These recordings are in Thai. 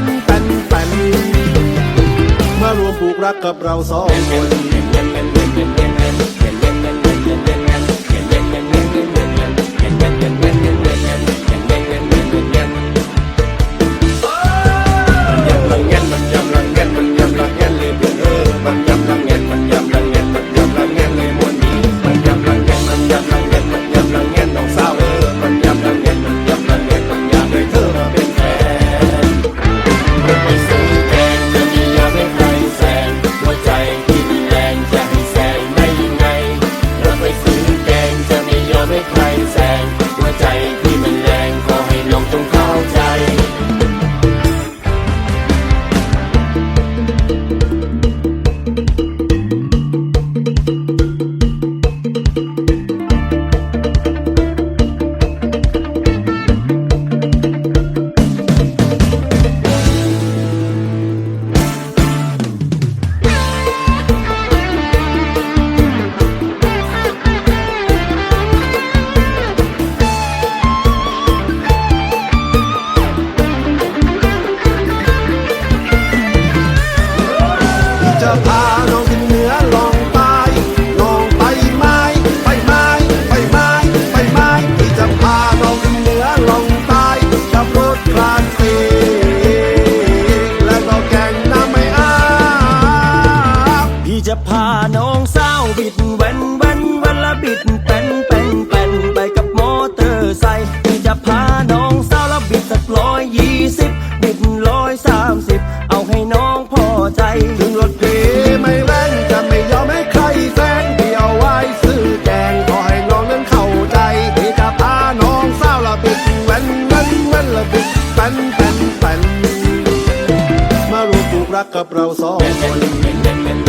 นป้นแป้นมารวมผูกรักกับเราสองคน น้องสาวบิดแวนแวนวันละบิดเป็นเป็นเป็นไปกับมอเตอร์ไซค์จะพาน้องสาวละบิดสักร้อยยี่สิบบิดร้อยสามสิบเอาให้น้องพอใจถึงรถเพไม่แรนจะไม่ยอมให้ใครแซงเดียวไว้ซื้อแกงขอให้น้องนั้นเข้าใจที่จะพาน้องสาวละบิดแวนแวนแวนละบิดเป็นเป็นเป็นมาร่วมปลูกรักกับเราสองคน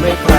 make